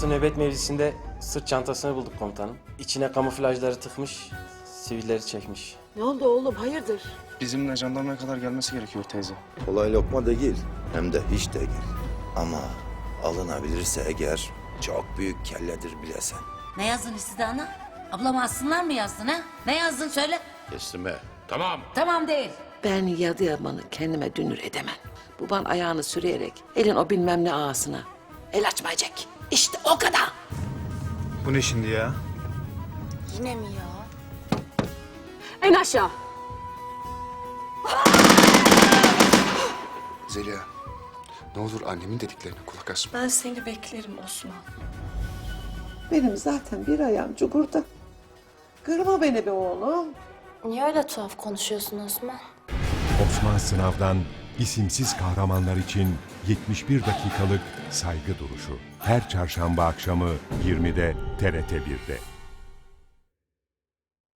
6 nöbet mevzisinde sırt çantasını bulduk komutanım. İçine kamuflajları tıkmış, sivilleri çekmiş. Ne oldu oğlum hayırdır? Bizimle jandarmaya kadar gelmesi gerekiyor teyze. Kolay lokma değil. Hem de hiç değil. Ama alınabilirse eğer çok büyük kelledir bilesen. Ne yazdın size ana? Ablama assınlar mı yazdın ha? Ne yazdın söyle. Teslime. Tamam. Tamam değil. Ben Yadıyaman'ı kendime dünür edemem. Baban ayağını sürüyerek elin o bilmem ne ağasına. El açmayacak. İşte o kadar. Bu ne şimdi ya? Yine mi ya? En aşağı. Zeliha, ne olur annemin dediklerine kulak asma. Ben seni beklerim Osman. Benim zaten bir ayağım çukurda. Kırma beni be oğlum. Niye öyle tuhaf konuşuyorsun Osman? Osman Sınav'dan isimsiz kahramanlar için 71 dakikalık saygı duruşu. Her çarşamba akşamı 20'de TRT 1'de.